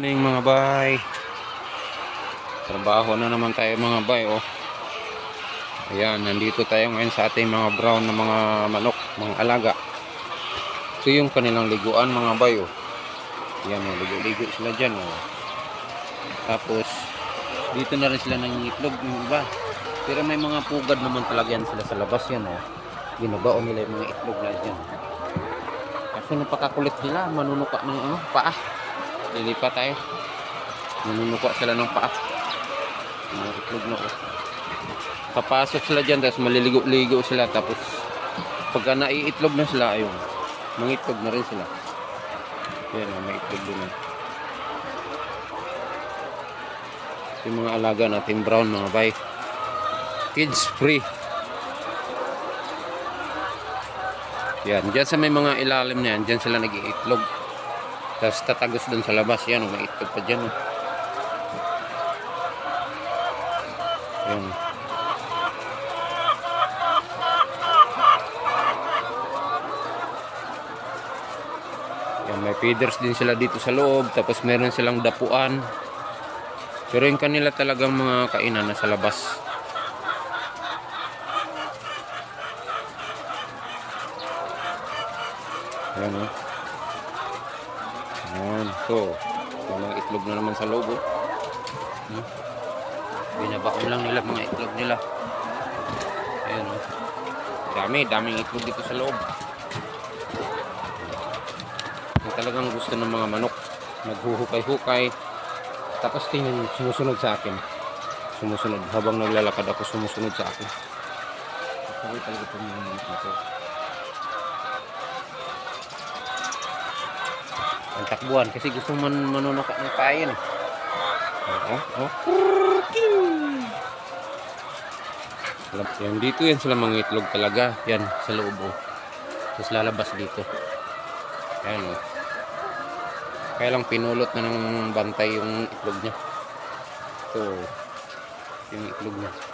morning mga bay. Trabaho na naman tayo mga bay oh. Ayan nandito tayo ngayon sa ating mga brown na mga manok mga alaga. Ito yung kanilang liguan mga bay oh. Ayan oh ligo-ligo sila dyan oh. Tapos dito na rin sila nangingitlog yung iba. Pero may mga pugad naman talaga yan sila sa labas yan oh. Ginabao nila yung mga itlog na dyan. Kaso napakakulit sila manunuka ng ano, paa lilipat tayo. Nanunuka sila ng paa. Mga itlog na ko. Papasok sila dyan tapos maliligo-ligo sila tapos pagka naiitlog na sila ayun mga itlog na rin sila. Yan oh, may itlog din eh. yung mga alaga natin brown mga bay. Kids free. Yan dyan sa may mga ilalim na yan dyan sila nag-iitlog tapos tatagos dun sa labas. Yan, may itlog pa dyan. Oh. Yan. Yan, may feeders din sila dito sa loob. Tapos meron silang dapuan. Pero yung kanila talagang mga kainan na sa labas. Yan, oh. Ayan, so, mga itlog na naman sa loob. Oh. Hmm? Binabaon lang nila mga itlog nila. Ayan, oh. Dami, daming itlog dito sa loob. Yung talagang gusto ng mga manok. Naghuhukay-hukay. Tapos tingnan, sumusunod sa akin. Sumusunod. Habang naglalakad ako, sumusunod sa akin. Sabi talaga itong mga manok na to. Ang takbuhan kasi gusto man manunuka ng payan eh. Oh, oh. Yan dito yan sila mga itlog talaga. Yan sa loob oh. Tapos lalabas dito. Yan oh. Kaya lang pinulot na ng bantay yung itlog niya. So, yung itlog niya.